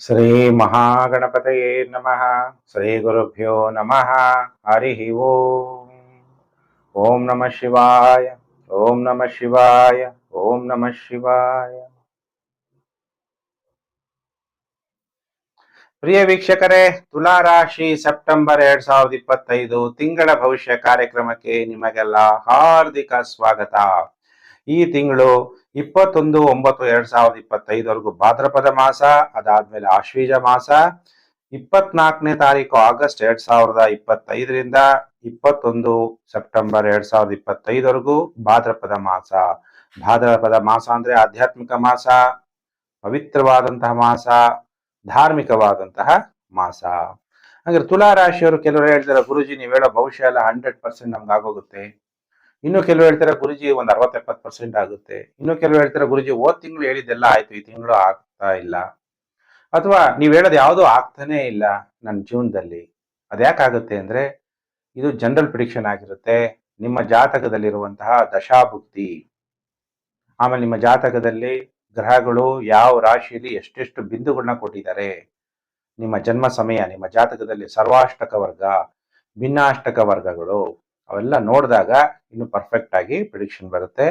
ಶ್ರೀ ಮಹಾಗಣಪತಯೇ ನಮಃ. ಶ್ರೀ ಗುರುಭ್ಯೋ ನಮಃ. ಹರಿ ಓಂ. ಓಂ ನಮಃ ಶಿವಾಯ. ಓಂ ನಮಃ ಶಿವಾಯ. ಓಂ ನಮಃ ಶಿವಾಯ. ಪ್ರಿಯ ವೀಕ್ಷಕರೇ ತುಲಾ ರಾಶಿ ಸೆಪ್ಟೆಂಬರ್ ಎರಡ್ ಸಾವಿರದ ಇಪ್ಪತ್ತೈದು ತಿಂಗಳ ಭವಿಷ್ಯ ಕಾರ್ಯಕ್ರಮಕ್ಕೆ ನಿಮಗೆಲ್ಲ ಹಾರ್ದಿಕ ಸ್ವಾಗತ. ಈ ತಿಂಗಳು ಇಪ್ಪತ್ತೊಂದು, ಒಂಬತ್ತು, ಎರಡ್ ಸಾವಿರದ ಇಪ್ಪತ್ತೈದವರೆಗೂ ಭಾದ್ರಪದ ಮಾಸ, ಅದಾದ್ಮೇಲೆ ಆಶ್ವೀಜ ಮಾಸ. ಇಪ್ಪತ್ನಾಲ್ಕನೇ ತಾರೀಕು ಆಗಸ್ಟ್ ಎರಡ್ ಸಾವಿರದ ಇಪ್ಪತ್ತೈದರಿಂದ ಇಪ್ಪತ್ತೊಂದು ಸೆಪ್ಟೆಂಬರ್ ಎರಡ್ ಸಾವಿರದ ಇಪ್ಪತ್ತೈದವರೆಗೂ ಭಾದ್ರಪದ ಮಾಸ. ಭಾದ್ರಪದ ಮಾಸ ಅಂದ್ರೆ ಆಧ್ಯಾತ್ಮಿಕ ಮಾಸ, ಪವಿತ್ರವಾದಂತಹ ಮಾಸ, ಧಾರ್ಮಿಕವಾದಂತಹ ಮಾಸ. ಹಂಗ್ರೆ ತುಲಾ ರಾಶಿಯವರು ಕೆಲವರು ಹೇಳ್ತಾರೆ, ಗುರುಜಿ ನೀವು ಹೇಳೋ ಭವಿಷ್ಯ ಎಲ್ಲ ಹಂಡ್ರೆಡ್ ಪರ್ಸೆಂಟ್ ನಮ್ಗೆ ಆಗೋಗುತ್ತೆ. ಇನ್ನು ಕೆಲವು ಹೇಳ್ತಾರೆ ಗುರುಜಿ ಒಂದ್ ಅರವತ್ ಎಪ್ಪತ್ ಪರ್ಸೆಂಟ್ ಆಗುತ್ತೆ. ಇನ್ನು ಕೆಲವು ಹೇಳ್ತಾರೆ ಗುರುಜಿ ಓದ್ ತಿಂಗಳು ಹೇಳಿದ್ದೆಲ್ಲ ಆಯ್ತು, ಈ ತಿಂಗಳು ಆಗ್ತಾ ಇಲ್ಲ. ಅಥವಾ ನೀವು ಹೇಳೋದು ಯಾವುದು ಆಗ್ತಾನೆ ಇಲ್ಲ ನನ್ನ ಜೀವನದಲ್ಲಿ. ಅದ್ಯಾಕಾಗುತ್ತೆ ಅಂದ್ರೆ ಇದು ಜನರಲ್ ಪ್ರಿಡಿಕ್ಷನ್ ಆಗಿರುತ್ತೆ. ನಿಮ್ಮ ಜಾತಕದಲ್ಲಿರುವಂತಹ ದಶಾಭುಕ್ತಿ. ಆಮೇಲೆ ನಿಮ್ಮ ಜಾತಕದಲ್ಲಿ ಗ್ರಹಗಳು ಯಾವ ರಾಶಿಯಲ್ಲಿ ಎಷ್ಟೆಷ್ಟು ಬಿಂದುಗಳನ್ನ ಕೊಟ್ಟಿದ್ದಾರೆ. ನಿಮ್ಮ ಜನ್ಮ ಸಮಯ, ನಿಮ್ಮ ಜಾತಕದಲ್ಲಿ ಸರ್ವಾಷ್ಟಕ ವರ್ಗ, ಭಿನ್ನಾಷ್ಟಕ ವರ್ಗಗಳು. ಅವೆಲ್ಲ ನೋಡಿದಾಗ ಇನ್ನು ಪರ್ಫೆಕ್ಟ್ ಆಗಿ ಪ್ರಿಡಿಕ್ಷನ್ ಬರುತ್ತೆ.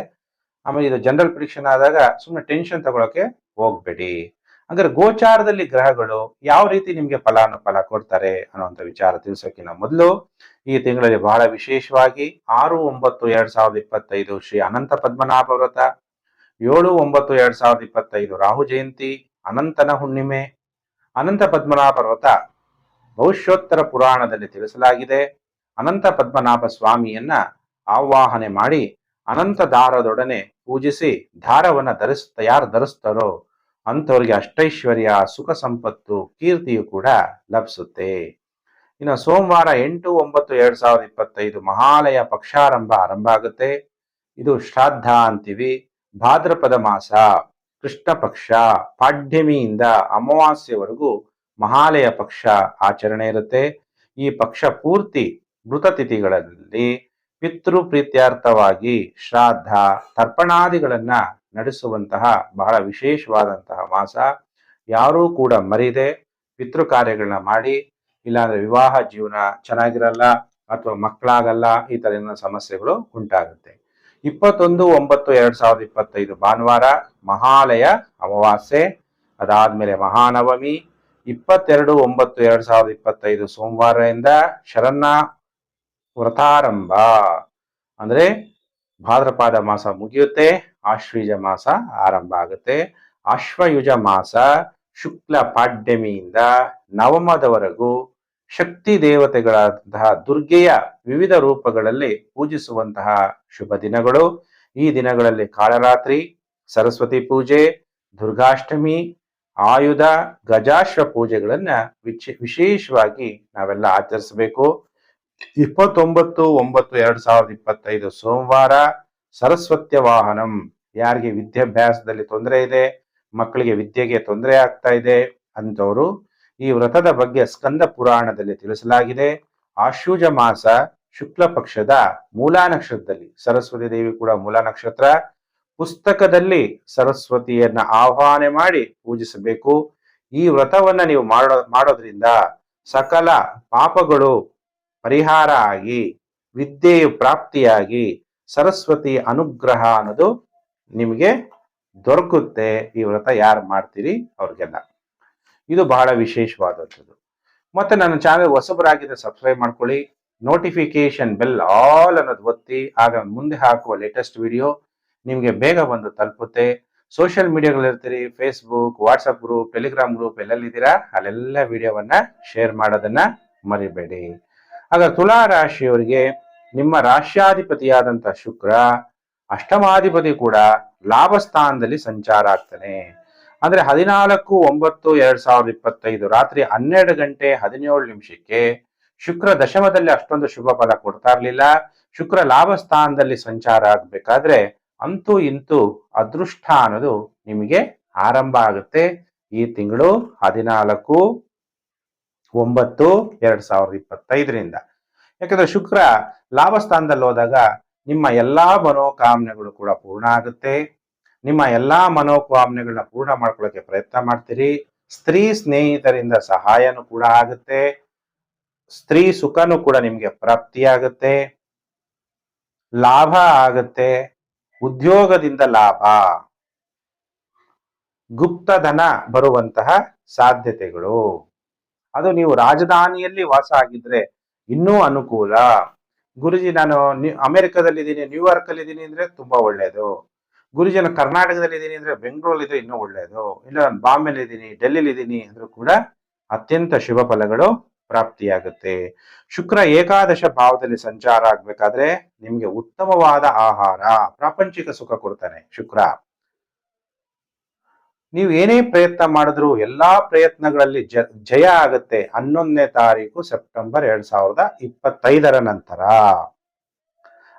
ಆಮೇಲೆ ಇದು ಜನರಲ್ ಪ್ರಿಡಿಕ್ಷನ್ ಆದಾಗ ಸುಮ್ಮನೆ ಟೆನ್ಷನ್ ತಗೊಳಕ್ಕೆ ಹೋಗ್ಬೇಡಿ. ಅಂದ್ರೆ ಗೋಚಾರದಲ್ಲಿ ಗ್ರಹಗಳು ಯಾವ ರೀತಿ ನಿಮ್ಗೆ ಫಲಾನುಫಲ ಕೊಡ್ತಾರೆ ಅನ್ನುವಂಥ ವಿಚಾರ ತಿಳಿಸೋಕ್ಕಿಂತ ಮೊದಲು ಈ ತಿಂಗಳಲ್ಲಿ ಬಹಳ ವಿಶೇಷವಾಗಿ ಆರು, ಒಂಬತ್ತು, ಎರಡ್ ಸಾವಿರದ ಇಪ್ಪತ್ತೈದು ಶ್ರೀ ಅನಂತ ಪದ್ಮನಾಭ ವ್ರತ, ಏಳು, ಒಂಬತ್ತು, ಎರಡ್ ಸಾವಿರದ ಇಪ್ಪತ್ತೈದು ರಾಹು ಜಯಂತಿ, ಅನಂತನ ಹುಣ್ಣಿಮೆ, ಅನಂತ ಪದ್ಮನಾಭ ವ್ರತ ಭವಿಷ್ಯೋತ್ತರ ಪುರಾಣದಲ್ಲಿ ತಿಳಿಸಲಾಗಿದೆ. ಅನಂತ ಪದ್ಮನಾಭ ಸ್ವಾಮಿಯನ್ನ ಆವಾಹನೆ ಮಾಡಿ ಅನಂತ ದಾರದೊಡನೆ ಪೂಜಿಸಿ ದಾರವನ್ನ ಧರಿಸ್, ಯಾರು ಧರಿಸ್ತಾರೋ ಅಂಥವ್ರಿಗೆ ಅಷ್ಟೈಶ್ವರ್ಯ, ಸುಖ ಸಂಪತ್ತು, ಕೀರ್ತಿಯು ಕೂಡ ಲಭಿಸುತ್ತೆ. ಇನ್ನು ಸೋಮವಾರ ಎಂಟು, ಒಂಬತ್ತು, ಎರಡ್ ಸಾವಿರದ ಇಪ್ಪತ್ತೈದು ಮಹಾಲಯ ಪಕ್ಷಾರಂಭ ಆರಂಭ ಆಗುತ್ತೆ. ಇದು ಶ್ರಾದ್ದ ಅಂತೀವಿ. ಭಾದ್ರಪದ ಮಾಸ, ಕೃಷ್ಣ ಪಕ್ಷ, ಪಾಡ್ಯಮಿಯಿಂದ ಅಮಾವಾಸ್ಯವರೆಗೂ ಮಹಾಲಯ ಪಕ್ಷ ಆಚರಣೆ ಇರುತ್ತೆ. ಈ ಪಕ್ಷ ಪೂರ್ತಿ ಮೃತ ತಿಥಿಗಳಲ್ಲಿ ಪಿತೃ ಪ್ರೀತ್ಯಾರ್ಥವಾಗಿ ಶ್ರಾದ್ದ, ತರ್ಪಣಾದಿಗಳನ್ನ ನಡೆಸುವಂತಹ ಬಹಳ ವಿಶೇಷವಾದಂತಹ ಮಾಸ. ಯಾರೂ ಕೂಡ ಮರಿದೆ, ಪಿತೃ ಕಾರ್ಯಗಳನ್ನ ಮಾಡಿ, ಇಲ್ಲಾಂದ್ರೆ ವಿವಾಹ ಜೀವನ ಚೆನ್ನಾಗಿರಲ್ಲ ಅಥವಾ ಮಕ್ಕಳಾಗಲ್ಲ, ಈ ತರ ಸಮಸ್ಯೆಗಳು ಉಂಟಾಗುತ್ತೆ. ಇಪ್ಪತ್ತೊಂದು, ಒಂಬತ್ತು, ಎರಡ್ ಸಾವಿರದ ಇಪ್ಪತ್ತೈದು ಭಾನುವಾರ ಮಹಾಲಯ ಅಮಾವಾಸ್ಯೆ, ಅದಾದ್ಮೇಲೆ ಮಹಾನವಮಿ. ಇಪ್ಪತ್ತೆರಡು, ಒಂಬತ್ತು, ಎರಡ್ ಸಾವಿರದ ಇಪ್ಪತ್ತೈದು ಸೋಮವಾರದಿಂದ ಶರನ್ನ ವ್ರತಾರಂಭ. ಅಂದ್ರೆ ಭಾದ್ರಪಾದ ಮಾಸ ಮುಗಿಯುತ್ತೆ, ಆಶ್ವೀಜ ಮಾಸ ಆರಂಭ ಆಗುತ್ತೆ. ಅಶ್ವಯುಜ ಮಾಸ ಶುಕ್ಲ ಪಾಡ್ಯಮಿಯಿಂದ ನವಮದವರೆಗೂ ಶಕ್ತಿ ದೇವತೆಗಳಾದಂತಹ ದುರ್ಗೆಯ ವಿವಿಧ ರೂಪಗಳಲ್ಲಿ ಪೂಜಿಸುವಂತಹ ಶುಭ ದಿನಗಳು. ಈ ದಿನಗಳಲ್ಲಿ ಕಾಳರಾತ್ರಿ, ಸರಸ್ವತಿ ಪೂಜೆ, ದುರ್ಗಾಷ್ಟಮಿ, ಆಯುಧ, ಗಜಾಶ್ವ ಪೂಜೆಗಳನ್ನ ವಿಶೇಷವಾಗಿ ನಾವೆಲ್ಲ ಆಚರಿಸಬೇಕು. ಇಪ್ಪತ್ತೊಂಬತ್ತು, ಒಂಬತ್ತು, ಎರಡ್ ಸಾವಿರದ ಇಪ್ಪತ್ತೈದು ಸೋಮವಾರ ಸರಸ್ವತ್ಯ ವಾಹನಂ. ಯಾರಿಗೆ ವಿದ್ಯಾಭ್ಯಾಸದಲ್ಲಿ ತೊಂದರೆ ಇದೆ, ಮಕ್ಕಳಿಗೆ ವಿದ್ಯೆಗೆ ತೊಂದರೆ ಆಗ್ತಾ ಇದೆ ಅಂತವರು ಈ ವ್ರತದ ಬಗ್ಗೆ ಸ್ಕಂದ ಪುರಾಣದಲ್ಲಿ ತಿಳಿಸಲಾಗಿದೆ. ಆಶೂಜ ಮಾಸ ಶುಕ್ಲ ಪಕ್ಷದ ಮೂಲಾ ನಕ್ಷತ್ರದಲ್ಲಿ, ಸರಸ್ವತಿ ದೇವಿ ಕೂಡ ಮೂಲಾ ನಕ್ಷತ್ರ. ಪುಸ್ತಕದಲ್ಲಿ ಸರಸ್ವತಿಯನ್ನ ಆಹ್ವಾನ ಮಾಡಿ ಪೂಜಿಸಬೇಕು. ಈ ವ್ರತವನ್ನ ನೀವು ಮಾಡೋ, ಮಾಡೋದ್ರಿಂದ ಸಕಲ ಪಾಪಗಳು ಪರಿಹಾರ ಆಗಿ ವಿದ್ಯೆಯ ಪ್ರಾಪ್ತಿಯಾಗಿ, ಸರಸ್ವತಿ ಅನುಗ್ರಹ ಅನ್ನೋದು ನಿಮಗೆ ದೊರಕುತ್ತೆ. ಈ ವ್ರತ ಯಾರು ಮಾಡ್ತೀರಿ ಅವ್ರಿಗೆಲ್ಲ. ಇದು ಬಹಳ ವಿಶೇಷವಾದದ್ದು. ಮತ್ತೆ ನನ್ನ ಚಾನೆಲ್ ಹೊಸಬರಾಗಿದ್ದರೆ ಸಬ್ಸ್ಕ್ರೈಬ್ ಮಾಡ್ಕೊಳ್ಳಿ. ನೋಟಿಫಿಕೇಶನ್ ಬೆಲ್ ಆಲ್ ಅನ್ನೋದು ಒತ್ತಿ ಆಗ ಮುಂದೆ ಹಾಕುವ ಲೇಟೆಸ್ಟ್ ವಿಡಿಯೋ ನಿಮಗೆ ಬೇಗ ಬಂದು ತಲುಪುತ್ತೆ. Social ಮೀಡಿಯಾಗಳಿರ್ತೀರಿ Facebook WhatsApp group Telegram group ಎಲ್ಲೆಲ್ಲಿದ್ದೀರಾ, ಅಲ್ಲೆಲ್ಲ ವಿಡಿಯೋವನ್ನ ಶೇರ್ ಮಾಡೋದನ್ನ ಮರಿಬೇಡಿ. ಆಗ ತುಲಾ ರಾಶಿಯವರಿಗೆ ನಿಮ್ಮ ರಾಶ್ಯಾಧಿಪತಿಯಾದಂಥ ಶುಕ್ರ ಅಷ್ಟಮಾಧಿಪತಿ ಕೂಡ ಲಾಭಸ್ಥಾನದಲ್ಲಿ ಸಂಚಾರ ಆಗ್ತಾನೆ. ಅಂದ್ರೆ ಹದಿನಾಲ್ಕು, ಒಂಬತ್ತು, ಎರಡ್ ಸಾವಿರದ ಇಪ್ಪತ್ತೈದು ರಾತ್ರಿ ಹನ್ನೆರಡು ಗಂಟೆ ಹದಿನೇಳು ನಿಮಿಷಕ್ಕೆ ಶುಕ್ರ ದಶಮದಲ್ಲಿ ಅಷ್ಟೊಂದು ಶುಭ ಫಲ ಕೊಡ್ತಾ ಇರಲಿಲ್ಲ. ಶುಕ್ರ ಲಾಭ ಸ್ಥಾನದಲ್ಲಿ ಸಂಚಾರ ಆಗ್ಬೇಕಾದ್ರೆ ಅಂತೂ ಇಂತೂ ಅದೃಷ್ಟ ಅನ್ನೋದು ನಿಮಗೆ ಆರಂಭ ಆಗುತ್ತೆ. ಈ ತಿಂಗಳು ಹದಿನಾಲ್ಕು ಒಂಬತ್ತು ಎರಡ್ ಸಾವಿರದ ಇಪ್ಪತ್ತೈದರಿಂದ. ಯಾಕಂದ್ರೆ ಶುಕ್ರ ಲಾಭ ಸ್ಥಾನದಲ್ಲಿ ಹೋದಾಗ ನಿಮ್ಮ ಎಲ್ಲಾ ಮನೋಕಾಮನೆಗಳು ಕೂಡ ಪೂರ್ಣ ಆಗುತ್ತೆ. ನಿಮ್ಮ ಎಲ್ಲಾ ಮನೋಕಾಮನೆಗಳನ್ನ ಪೂರ್ಣ ಮಾಡ್ಕೊಳ್ಳೋಕೆ ಪ್ರಯತ್ನ ಮಾಡ್ತೀರಿ. ಸ್ತ್ರೀ ಸ್ನೇಹಿತರಿಂದ ಸಹಾಯನೂ ಕೂಡ ಆಗುತ್ತೆ. ಸ್ತ್ರೀ ಸುಖನೂ ಕೂಡ ನಿಮ್ಗೆ ಪ್ರಾಪ್ತಿಯಾಗುತ್ತೆ ಲಾಭ ಆಗುತ್ತೆ. ಉದ್ಯೋಗದಿಂದ ಲಾಭ. ಗುಪ್ತಧನ ಬರುವಂತಹ ಸಾಧ್ಯತೆಗಳು. ಅದು ನೀವು ರಾಜಧಾನಿಯಲ್ಲಿ ವಾಸ ಆಗಿದ್ರೆ ಇನ್ನೂ ಅನುಕೂಲ. ಗುರುಜಿ, ನಾನು ಅಮೆರಿಕದಲ್ಲಿ ಇದ್ದೀನಿ ನ್ಯೂಯಾರ್ಕ್ ಅಲ್ಲಿ ಇದ್ದೀನಿ ಅಂದ್ರೆ ತುಂಬಾ ಒಳ್ಳೇದು. ಗುರುಜಿ, ನಾನು ಕರ್ನಾಟಕದಲ್ಲಿ ಇದ್ದೀನಿ ಅಂದ್ರೆ ಬೆಂಗಳೂರಲ್ಲಿ ಇದ್ರೆ ಇನ್ನೂ ಒಳ್ಳೇದು. ಇಲ್ಲ, ನಾನು ಬಾಂಬೆಲಿ ಇದ್ದೀನಿ ಡೆಲ್ಲಿಲಿ ಇದ್ದೀನಿ ಅಂದ್ರೂ ಕೂಡ ಅತ್ಯಂತ ಶುಭ ಫಲಗಳು ಪ್ರಾಪ್ತಿಯಾಗುತ್ತೆ. ಶುಕ್ರ ಏಕಾದಶ ಭಾವದಲ್ಲಿ ಸಂಚಾರ ಆಗ್ಬೇಕಾದ್ರೆ ನಿಮ್ಗೆ ಉತ್ತಮವಾದ ಆಹಾರ, ಪ್ರಾಪಂಚಿಕ ಸುಖ ಕೊಡ್ತಾನೆ ಶುಕ್ರ. ನೀವು ಏನೇ ಪ್ರಯತ್ನ ಮಾಡಿದ್ರು ಎಲ್ಲಾ ಪ್ರಯತ್ನಗಳಲ್ಲಿ ಜಯ ಆಗುತ್ತೆ ಹನ್ನೊಂದನೇ ತಾರೀಕು ಸೆಪ್ಟೆಂಬರ್ ಎರಡ್ ಸಾವಿರದ ಇಪ್ಪತ್ತೈದರ ನಂತರ.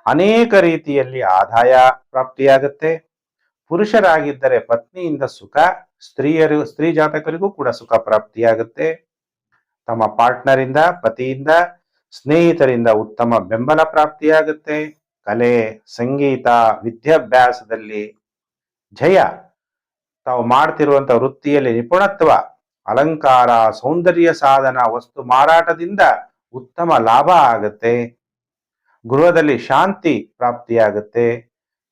ಅನೇಕ ರೀತಿಯಲ್ಲಿ ಆದಾಯ ಪ್ರಾಪ್ತಿಯಾಗುತ್ತೆ. ಪುರುಷರಾಗಿದ್ದರೆ ಪತ್ನಿಯಿಂದ ಸುಖ, ಸ್ತ್ರೀಯರು, ಸ್ತ್ರೀ ಜಾತಕರಿಗೂ ಕೂಡ ಸುಖ ಪ್ರಾಪ್ತಿಯಾಗುತ್ತೆ. ತಮ್ಮ ಪಾರ್ಟ್ನರ್ ಇಂದ ಪತಿಯಿಂದ, ಸ್ನೇಹಿತರಿಂದ ಉತ್ತಮ ಬೆಂಬಲ ಪ್ರಾಪ್ತಿಯಾಗುತ್ತೆ. ಕಲೆ, ಸಂಗೀತ, ವಿದ್ಯಾಭ್ಯಾಸದಲ್ಲಿ ಜಯ. ತಾವು ಮಾಡ್ತಿರುವಂತ ವೃತ್ತಿಯಲ್ಲಿ ನಿಪುಣತ್ವ, ಅಲಂಕಾರ, ಸೌಂದರ್ಯ ಸಾಧನ, ವಸ್ತು ಮಾರಾಟದಿಂದ ಉತ್ತಮ ಲಾಭ ಆಗುತ್ತೆ. ಗೃಹದಲ್ಲಿ ಶಾಂತಿ ಪ್ರಾಪ್ತಿಯಾಗುತ್ತೆ.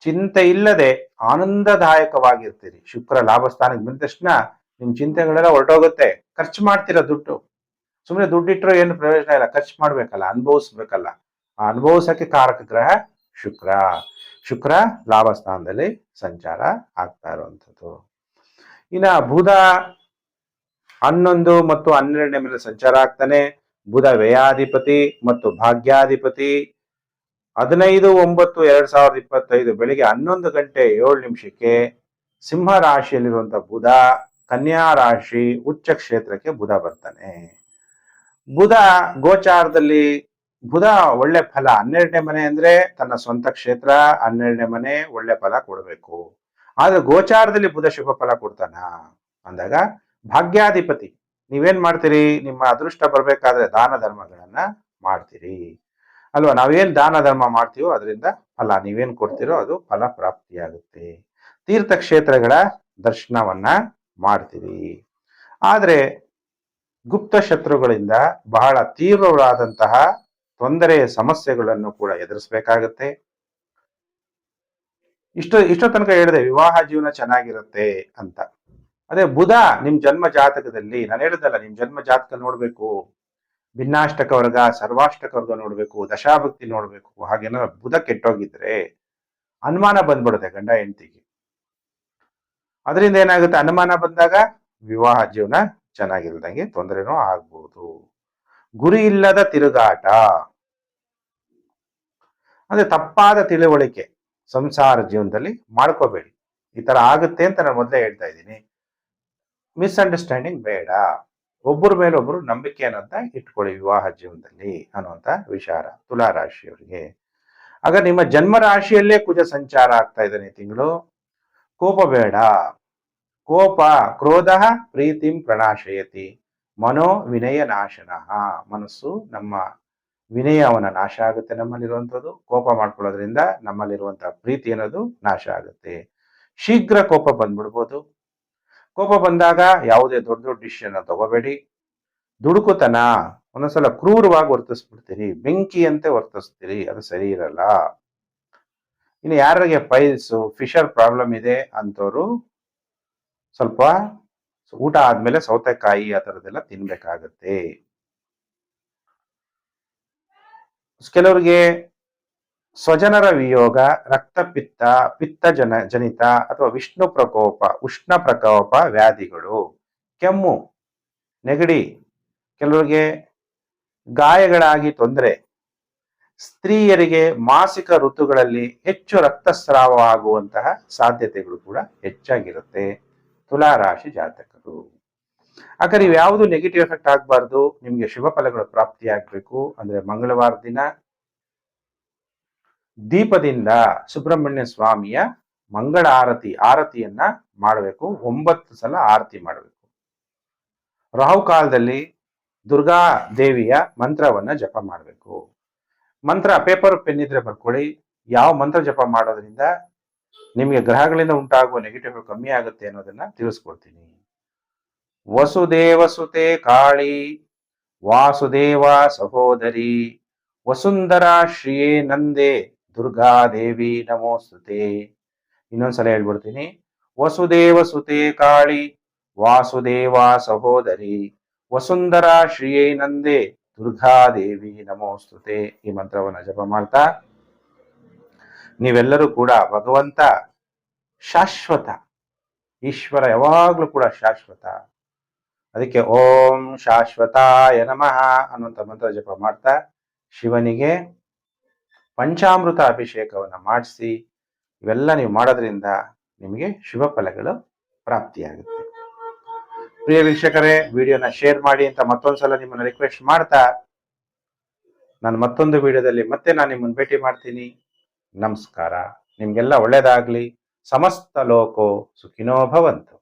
ಚಿಂತೆ ಇಲ್ಲದೆ ಆನಂದದಾಯಕವಾಗಿರ್ತೀರಿ. ಶುಕ್ರ ಲಾಭ ಸ್ಥಾನಕ್ಕೆ ಬಂದ ತಕ್ಷಣ ನಿಮ್ ಚಿಂತೆಗಳೆಲ್ಲ ಹೊರಟೋಗುತ್ತೆ. ಖರ್ಚು ಮಾಡ್ತೀರಾ ದುಡ್ಡು? ಸುಮ್ಮನೆ ದುಡ್ಡಿಟ್ಟರೆ ಏನು ಪ್ರಯೋಜನ ಇಲ್ಲ. ಖರ್ಚು ಮಾಡ್ಬೇಕಲ್ಲ, ಅನುಭವಿಸ್ಬೇಕಲ್ಲ. ಆ ಅನುಭವಿಸಕ್ಕೆ ಕಾರಕ ಗ್ರಹ ಶುಕ್ರ. ಶುಕ್ರ ಲಾಭ ಸ್ಥಾನದಲ್ಲಿ ಸಂಚಾರ ಆಗ್ತಾ ಇರುವಂಥದ್ದು. ಇನ್ನ ಬುಧ ಹನ್ನೊಂದು ಮತ್ತು ಹನ್ನೆರಡನೇ ಮೇಲೆ ಸಂಚಾರ ಆಗ್ತಾನೆ. ಬುಧ ವ್ಯಯಾಧಿಪತಿ ಮತ್ತು ಭಾಗ್ಯಾಧಿಪತಿ. ಹದಿನೈದು, ಒಂಬತ್ತು, ಎರಡ್ ಸಾವಿರದ ಇಪ್ಪತ್ತೈದು ಬೆಳಿಗ್ಗೆ ಹನ್ನೊಂದು ಗಂಟೆ ಏಳು ನಿಮಿಷಕ್ಕೆ ಸಿಂಹ ರಾಶಿಯಲ್ಲಿರುವಂತ ಬುಧ ಕನ್ಯಾ ರಾಶಿ ಉಚ್ಚ ಕ್ಷೇತ್ರಕ್ಕೆ ಬುಧ ಬರ್ತಾನೆ. ಬುಧ ಗೋಚಾರದಲ್ಲಿ ಬುಧ ಒಳ್ಳೆ ಫಲ ಹನ್ನೆರಡನೇ ಮನೆ ಅಂದ್ರೆ ತನ್ನ ಸ್ವಂತ ಕ್ಷೇತ್ರ ಹನ್ನೆರಡನೇ ಮನೆ ಒಳ್ಳೆ ಫಲ ಕೊಡಬೇಕು. ಆದ್ರೆ ಗೋಚಾರದಲ್ಲಿ ಬುಧ ಶುಭ ಫಲ ಕೊಡ್ತಾನ? ಅಂದಾಗ ಭಾಗ್ಯಾಧಿಪತಿ, ನೀವೇನ್ ಮಾಡ್ತೀರಿ? ನಿಮ್ಮ ಅದೃಷ್ಟ ಬರ್ಬೇಕಾದ್ರೆ ದಾನ ಧರ್ಮಗಳನ್ನ ಮಾಡ್ತೀರಿ. ಅಲ್ವಾ? ನಾವೇನ್ ದಾನ ಧರ್ಮ ಮಾಡ್ತೀವೋ ಅದರಿಂದ ಫಲ, ನೀವೇನ್ ಕೊಡ್ತೀರೋ ಅದು ಫಲ ಪ್ರಾಪ್ತಿಯಾಗುತ್ತೆ. ತೀರ್ಥಕ್ಷೇತ್ರಗಳ ದರ್ಶನವನ್ನ ಮಾಡ್ತೀರಿ. ಆದ್ರೆ ಗುಪ್ತ ಶತ್ರುಗಳಿಂದ ಬಹಳ ತೀವ್ರವಾದಂತಹ ತೊಂದರೆಯ ಸಮಸ್ಯೆಗಳನ್ನು ಕೂಡ ಎದುರಿಸಬೇಕಾಗತ್ತೆ. ಇಷ್ಟು, ಇಷ್ಟೋ ತನಕ ಹೇಳಿದೆ, ವಿವಾಹ ಜೀವನ ಚೆನ್ನಾಗಿರುತ್ತೆ ಅಂತ. ಅದೇ ಬುಧ ನಿಮ್ ಜನ್ಮ ಜಾತಕದಲ್ಲಿ, ನಾನು ಹೇಳಿದಲ್ಲ ನಿಮ್ ಜನ್ಮ ಜಾತಕ ನೋಡ್ಬೇಕು. ಭಿನ್ನಾಷ್ಟಕ ವರ್ಗ, ಸರ್ವಾಷ್ಟಕ ವರ್ಗ ನೋಡ್ಬೇಕು, ದಶಾಭಕ್ತಿ ನೋಡ್ಬೇಕು. ಹಾಗೇನ ಬುಧ ಕೆಟ್ಟೋಗಿದ್ರೆ ಅನುಮಾನ ಬಂದ್ಬಿಡುತ್ತೆ ಗಂಡ ಹೆಂಡತಿಗೆ. ಅದರಿಂದ ಏನಾಗುತ್ತೆ? ಅನುಮಾನ ಬಂದಾಗ ವಿವಾಹ ಜೀವನ ಚೆನ್ನಾಗಿಲ್ದಂಗೆ ತೊಂದರೆನೂ ಆಗ್ಬೋದು. ಗುರಿ ಇಲ್ಲದ ತಿರುಗಾಟ. ಅಂದ್ರೆ ತಪ್ಪಾದ ತಿಳುವಳಿಕೆ. ಸಂಸಾರ ಜೀವನದಲ್ಲಿ ಮಾಡ್ಕೋಬೇಡಿ. ಈ ತರ ಆಗುತ್ತೆ ಅಂತ ನಾನು ಮೊದಲೇ ಹೇಳ್ತಾ ಇದ್ದೀನಿ. ಮಿಸ್ಅಂಡರ್ಸ್ಟ್ಯಾಂಡಿಂಗ್ ಬೇಡ. ಒಬ್ಬರ ಮೇಲೊಬ್ಬರು ನಂಬಿಕೆ ಅನ್ನೋದ ಇಟ್ಕೊಳ್ಳಿ ವಿವಾಹ ಜೀವನದಲ್ಲಿ ಅನ್ನುವಂತ ವಿಚಾರ ತುಲಾ ರಾಶಿಯವರಿಗೆ ಆಗ ನಿಮ್ಮ ಜನ್ಮ ರಾಶಿಯಲ್ಲೇ ಕುಜ ಸಂಚಾರ ಆಗ್ತಾ ಇದ್ದಾನೆ ತಿಂಗಳು. ಕೋಪ ಬೇಡ. ಕೋಪ ಕ್ರೋಧ ಪ್ರೀತಿಂ ಪ್ರಣಾಶಯತಿ. ಮನೋ ವಿನಯ ನಾಶನ. ಮನಸ್ಸು ನಮ್ಮ ವಿನಯ ಅವನ ನಾಶ ಆಗುತ್ತೆ ನಮ್ಮಲ್ಲಿರುವಂಥದ್ದು, ಕೋಪ ಮಾಡ್ಕೊಳ್ಳೋದ್ರಿಂದ ನಮ್ಮಲ್ಲಿರುವಂತಹ ಪ್ರೀತಿ ಅನ್ನೋದು ನಾಶ ಆಗುತ್ತೆ. ಶೀಘ್ರ ಕೋಪ ಬಂದ್ಬಿಡ್ಬೋದು. ಕೋಪ ಬಂದಾಗ ಯಾವುದೇ ದೊಡ್ಡ ದೊಡ್ಡ ಡಿಸಿಷನ್ ತಗೋಬೇಡಿ. ದುಡುಕುತನ, ಒಂದೊಂದ್ಸಲ ಕ್ರೂರವಾಗಿ ವರ್ತಿಸ್ಬಿಡ್ತೀರಿ ಬೆಂಕಿಯಂತೆ ವರ್ತಿಸ್ತೀರಿ ಅದು ಸರಿ ಇರಲ್ಲ. ಇನ್ನು ಯಾರಿಗೆ ಪೈಲ್ಸು ಫಿಶರ್ ಪ್ರಾಬ್ಲಮ್ ಇದೆ ಅಂತವ್ರು ಸ್ವಲ್ಪ ಊಟ ಆದ್ಮೇಲೆ ಸೌತೆಕಾಯಿ ಆ ಥರದ್ದೆಲ್ಲ ತಿನ್ಬೇಕಾಗತ್ತೆ. ಕೆಲವರಿಗೆ ಸ್ವಜನರ ವಿಯೋಗ, ರಕ್ತಪಿತ್ತ ಪಿತ್ತ ಜನ ಜನಿತ ಅಥವಾ ವಿಷ್ಣು ಪ್ರಕೋಪ, ಉಷ್ಣ ಪ್ರಕೋಪ ವ್ಯಾಧಿಗಳು, ಕೆಮ್ಮು, ನೆಗಡಿ, ಕೆಲವರಿಗೆ ಗಾಯಗಳಾಗಿ ತೊಂದರೆ, ಸ್ತ್ರೀಯರಿಗೆ ಮಾಸಿಕ ಋತುಗಳಲ್ಲಿ ಹೆಚ್ಚು ರಕ್ತಸ್ರಾವ ಆಗುವಂತಹ ಸಾಧ್ಯತೆಗಳು ಕೂಡ ಹೆಚ್ಚಾಗಿರುತ್ತೆ. ತುಲಾ ರಾಶಿ ಹಾಗಾದ್ರೆ ಇವ್ಯಾವುದು ನೆಗೆಟಿವ್ ಎಫೆಕ್ಟ್ ಆಗಬಾರ್ದು, ನಿಮ್ಗೆ ಶುಭ ಫಲಗಳು ಪ್ರಾಪ್ತಿಯಾಗಬೇಕು, ಅಂದ್ರೆ ಮಂಗಳವಾರ ದಿನ ದೀಪದಿಂದ ಸುಬ್ರಹ್ಮಣ್ಯ ಸ್ವಾಮಿಯ ಮಂಗಳ ಆರತಿ, ಆರತಿಯನ್ನ ಮಾಡಬೇಕು, ಒಂಬತ್ತು ಸಲ ಆರತಿ ಮಾಡಬೇಕು. ರಾಹುಕಾಲದಲ್ಲಿ ದುರ್ಗಾ ದೇವಿಯ ಮಂತ್ರವನ್ನ ಜಪ ಮಾಡಬೇಕು. ಮಂತ್ರ ಪೇಪರ್ ಪೆನ್ ಇದ್ರೆ ಬರ್ಕೊಳ್ಳಿ, ಯಾವ ಮಂತ್ರ ಜಪ ಮಾಡೋದ್ರಿಂದ ನಿಮಗೆ ಗ್ರಹಗಳಿಂದ ಉಂಟಾಗುವ ನೆಗೆಟಿವ್ ಕಮ್ಮಿ ಆಗುತ್ತೆ ಅನ್ನೋದನ್ನ ತಿಳಿಸ್ಕೊಡ್ತೀನಿ. ವಸುದೇವಸುತೆ ಕಾಳಿ, ವಾಸುದೇವ ಸಹೋದರಿ, ವಸುಂಧರಾ ಶ್ರೀಯೇ ನಂದೆ ದುರ್ಗಾದೇವಿ ನಮೋಸ್ತುತೆ. ಇನ್ನೊಂದ್ಸಲ ಹೇಳ್ಬಿಡ್ತೀನಿ. ವಸುದೇವ ಸುತೆ ಕಾಳಿ, ವಾಸುದೇವ ಸಹೋದರಿ, ವಸುಂಧರಾ ಶ್ರೀಯೇ ನಂದೆ ದುರ್ಗಾದೇವಿ ನಮೋಸ್ತುತೆ ಈ ಮಂತ್ರವನ್ನು ಜಪ ಮಾಡ್ತಾ, ನೀವೆಲ್ಲರೂ ಕೂಡ ಭಗವಂತ ಶಾಶ್ವತ, ಈಶ್ವರ ಯಾವಾಗ್ಲೂ ಕೂಡ ಶಾಶ್ವತ ಅದಕ್ಕೆ ಓಂ ಶಾಶ್ವತಾಯ ನಮಃ ಅನ್ನುವಂಥ ಮಂತ್ರ ಜಪ ಮಾಡ್ತಾ ಶಿವನಿಗೆ ಪಂಚಾಮೃತ ಅಭಿಷೇಕವನ್ನ ಮಾಡಿಸಿ, ಇವೆಲ್ಲ ನೀವು ಮಾಡೋದ್ರಿಂದ ನಿಮಗೆ ಶುಭ ಫಲಗಳು ಪ್ರಾಪ್ತಿಯಾಗುತ್ತೆ. ಪ್ರಿಯ ವೀಕ್ಷಕರೇ, ವಿಡಿಯೋನ ಶೇರ್ ಮಾಡಿ ಅಂತ ಮತ್ತೊಂದ್ಸಲ ನಿಮ್ಮನ್ನ ರಿಕ್ವೆಸ್ಟ್ ಮಾಡ್ತಾ ನಾನು ಮತ್ತೊಂದು ವಿಡಿಯೋದಲ್ಲಿ ಮತ್ತೆ ನಾನು ನಿಮ್ಮನ್ನು ಭೇಟಿ ಮಾಡ್ತೀನಿ. ನಮಸ್ಕಾರ. ನಿಮ್ಗೆಲ್ಲ ಒಳ್ಳೇದಾಗ್ಲಿ. ಸಮಸ್ತ ಲೋಕೋ ಸುಖಿನೋ ಭವಂತು.